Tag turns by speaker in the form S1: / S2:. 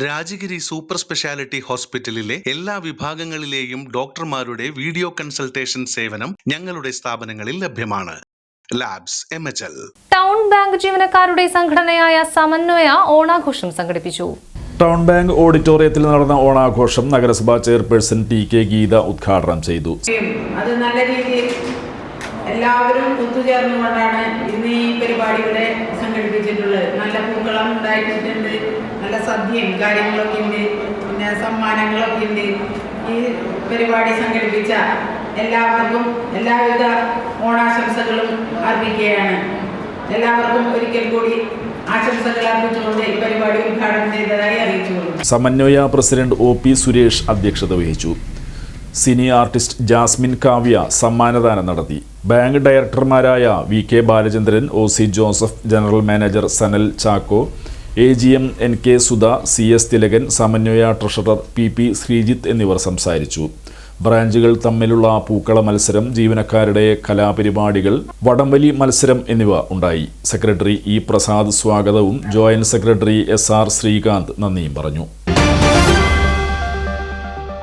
S1: Rajagiri super speciality ഹോസ്പിറ്റലിലെ എല്ലാ വിഭാഗങ്ങളിലെയും ഡോക്ടർമാരുടെ വീഡിയോ കൺസൾട്ടേഷൻ സേവനം ഞങ്ങളുടെ സ്ഥാപനങ്ങളിൽ ലഭ്യമാണ്. Labs M H L.
S2: Town bank ജീവനക്കാരുടെ സംഘടനയായ സമന്വയ ഓണാഘോഷം സംഘടിപ്പിച്ചു.
S3: ടൗൺ ബാങ്ക് ഓഡിറ്റോറിയത്തിൽ നടന്ന ഓണാഘോഷം നഗരസഭാ ചെയർപേഴ്സൺ ടി കെ ഗീത ഉദ്ഘാടനം ചെയ്തു.
S4: അത് നല്ല രീതിയിൽ എല്ലാവരും ഒത്തുചേർന്നുകൊണ്ടാണ് ഇന്ന് ഈ പരിപാടി ഇവിടെ സംഘടിപ്പിച്ചിട്ടുള്ളത് നല്ല പൂക്കളം ഉണ്ടായിട്ടുണ്ട്. നല്ല സദ്യയും കാര്യങ്ങളൊക്കെ ഉണ്ട്. പിന്നെ സമ്മാനങ്ങളൊക്കെ ഉണ്ട്. ഈ പരിപാടി സംഘടിപ്പിച്ച എല്ലാവർക്കും എല്ലാവിധ ഓണാശംസകളും അർപ്പിക്കുകയാണ്. എല്ലാവർക്കും ഒരിക്കൽ കൂടി
S3: സമന്വയ പ്രസിഡന്റ് ഒ പി സുരേഷ് അധ്യക്ഷത വഹിച്ചു. സിനി ആർട്ടിസ്റ്റ് ജാസ്മിൻ കാവ്യ സമ്മാനദാനം നടത്തി. Bank ഡയറക്ടർമാരായ V K Balachandran O C Joseph general manager Sanal Chacko A G M N K Sudha C S Thilakan Samanvaya treasurer P P Sreejith എന്നിവർ സംസാരിച്ചു. ബ്രാഞ്ചുകൾ തമ്മിലുള്ള പൂക്കള മത്സരം ജീവനക്കാരുടെ കലാപരിപാടികൾ വടംവലി മത്സരം എന്നിവ ഉണ്ടായി. സെക്രട്ടറി ഇ പ്രസാദ് സ്വാഗതവും joint secretary S R Sreekanth നന്ദിയും പറഞ്ഞു.